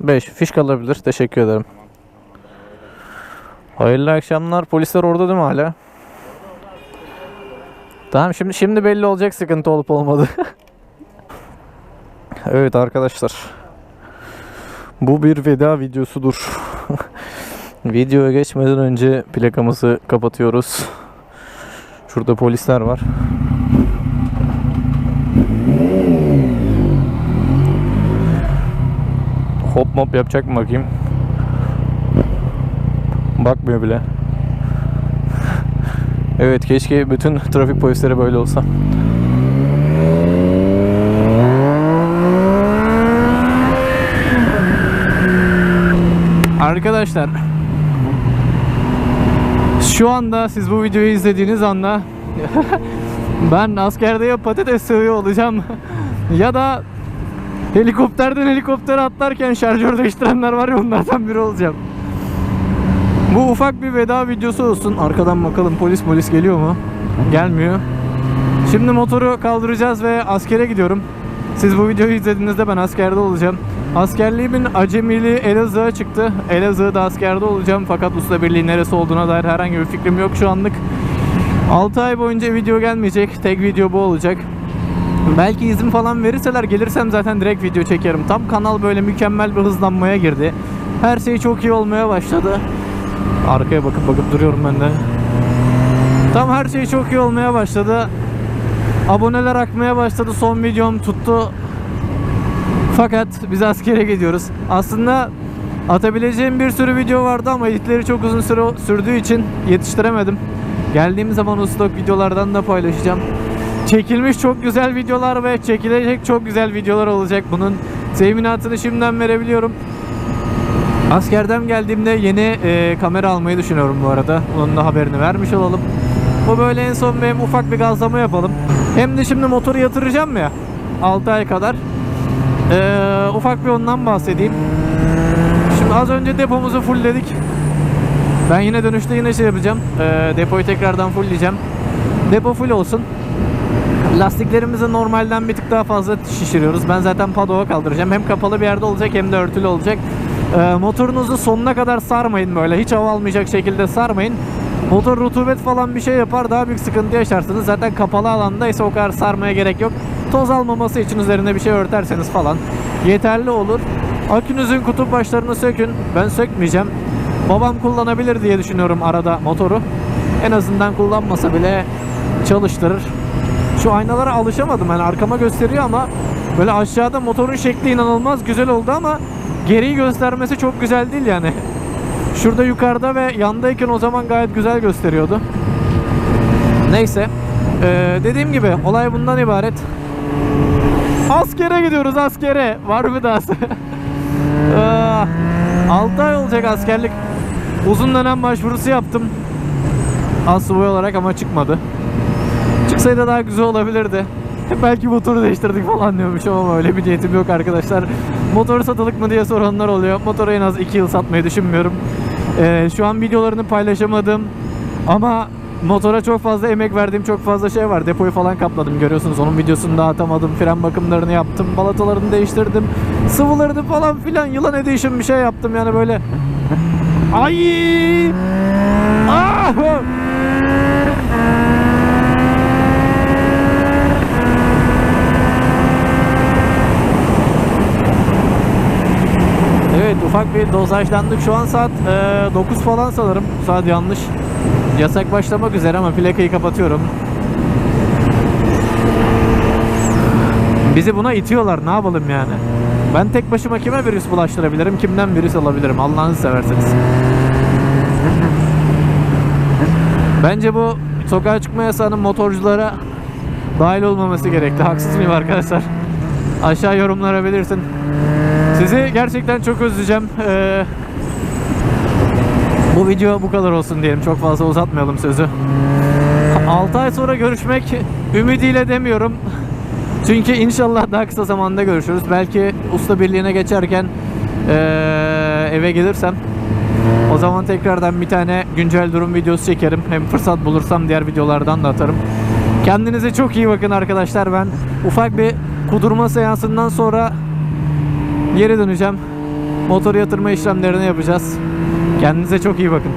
5. Fiş kalabilir. Teşekkür ederim. Hayırlı akşamlar. Polisler orada değil mi hala? Tamam şimdi şimdi belli olacak sıkıntı olup olmadı. evet arkadaşlar. Bu bir veda videosudur. Videoya geçmeden önce plakamızı kapatıyoruz. Şurada polisler var. Hop mop yapacak mı bakayım? Bakmıyor bile. Evet keşke bütün trafik polisleri böyle olsa. Arkadaşlar şu anda siz bu videoyu izlediğiniz anda ben askerde ya patates sığıyor olacağım ya da helikopterden helikoptere atlarken şarjör değiştirenler var ya onlardan biri olacağım. Bu ufak bir veda videosu olsun. Arkadan bakalım polis polis geliyor mu? Gelmiyor. Şimdi motoru kaldıracağız ve askere gidiyorum. Siz bu videoyu izlediğinizde ben askerde olacağım. Askerliğimin acemiliği Elazığ'a çıktı. Elazığ'da askerde olacağım fakat usta birliği neresi olduğuna dair herhangi bir fikrim yok şu anlık. 6 ay boyunca video gelmeyecek. Tek video bu olacak. Belki izin falan verirseler gelirsem zaten direkt video çekerim. Tam kanal böyle mükemmel bir hızlanmaya girdi. Her şey çok iyi olmaya başladı. Arkaya bakıp bakıp duruyorum ben de. Tam her şey çok iyi olmaya başladı. Aboneler akmaya başladı. Son videom tuttu. Fakat biz askere gidiyoruz. Aslında atabileceğim bir sürü video vardı ama editleri çok uzun süre sürdüğü için yetiştiremedim. Geldiğim zaman o stok videolardan da paylaşacağım. Çekilmiş çok güzel videolar ve çekilecek çok güzel videolar olacak. Bunun teminatını şimdiden verebiliyorum. Askerden geldiğimde yeni e, kamera almayı düşünüyorum bu arada. Onun da haberini vermiş olalım. Bu böyle en son benim ufak bir gazlama yapalım. Hem de şimdi motoru yatıracağım ya 6 ay kadar. E, ufak bir ondan bahsedeyim. Şimdi az önce depomuzu fullledik. Ben yine dönüşte yine şey yapacağım. E, depoyu tekrardan fullleyeceğim. Depo full olsun. Lastiklerimizi normalden bir tık daha fazla şişiriyoruz. Ben zaten padoğa kaldıracağım. Hem kapalı bir yerde olacak hem de örtülü olacak. Ee, motorunuzu sonuna kadar sarmayın böyle. Hiç hava almayacak şekilde sarmayın. Motor rutubet falan bir şey yapar daha büyük sıkıntı yaşarsınız. Zaten kapalı alandaysa o kadar sarmaya gerek yok. Toz almaması için üzerine bir şey örterseniz falan yeterli olur. Akünüzün kutup başlarını sökün. Ben sökmeyeceğim. Babam kullanabilir diye düşünüyorum arada motoru. En azından kullanmasa bile çalıştırır. Şu aynalara alışamadım yani arkama gösteriyor ama böyle aşağıda motorun şekli inanılmaz güzel oldu ama geriyi göstermesi çok güzel değil yani. Şurada yukarıda ve yandayken o zaman gayet güzel gösteriyordu. Neyse. Ee, dediğim gibi olay bundan ibaret. Askere gidiyoruz askere. Var mı dahası? 6 ay olacak askerlik. Uzun dönem başvurusu yaptım. Asubay olarak ama çıkmadı. Çıksaydı daha güzel olabilirdi. Belki motoru değiştirdik falan diyormuşum ama öyle bir niyetim yok arkadaşlar. Motoru satılık mı diye soranlar oluyor. Motoru en az 2 yıl satmayı düşünmüyorum. Ee, şu an videolarını paylaşamadım. Ama motora çok fazla emek verdiğim çok fazla şey var. Depoyu falan kapladım görüyorsunuz. Onun videosunu da atamadım. Fren bakımlarını yaptım. Balatalarını değiştirdim. Sıvılarını falan filan. Yılan edition bir şey yaptım yani böyle. Ay! Ah! Evet ufak bir dozajlandık. Şu an saat e, 9 falan sanırım. Saat yanlış. Yasak başlamak üzere ama plakayı kapatıyorum. Bizi buna itiyorlar. Ne yapalım yani? Ben tek başıma kime virüs bulaştırabilirim? Kimden virüs alabilirim? Allah'ınızı severseniz. Bence bu sokağa çıkma yasağının motorculara dahil olmaması gerekli. Haksız mıyım arkadaşlar? Aşağı yorumlara belirtin. Sizi gerçekten çok özleyeceğim. Ee, bu video bu kadar olsun diyelim. Çok fazla uzatmayalım sözü. 6 ay sonra görüşmek ümidiyle demiyorum. Çünkü inşallah daha kısa zamanda görüşürüz. Belki usta birliğine geçerken ee, eve gelirsem o zaman tekrardan bir tane güncel durum videosu çekerim. Hem fırsat bulursam diğer videolardan da atarım. Kendinize çok iyi bakın arkadaşlar. Ben ufak bir kudurma seansından sonra geri döneceğim. motor yatırma işlemlerini yapacağız. Kendinize çok iyi bakın.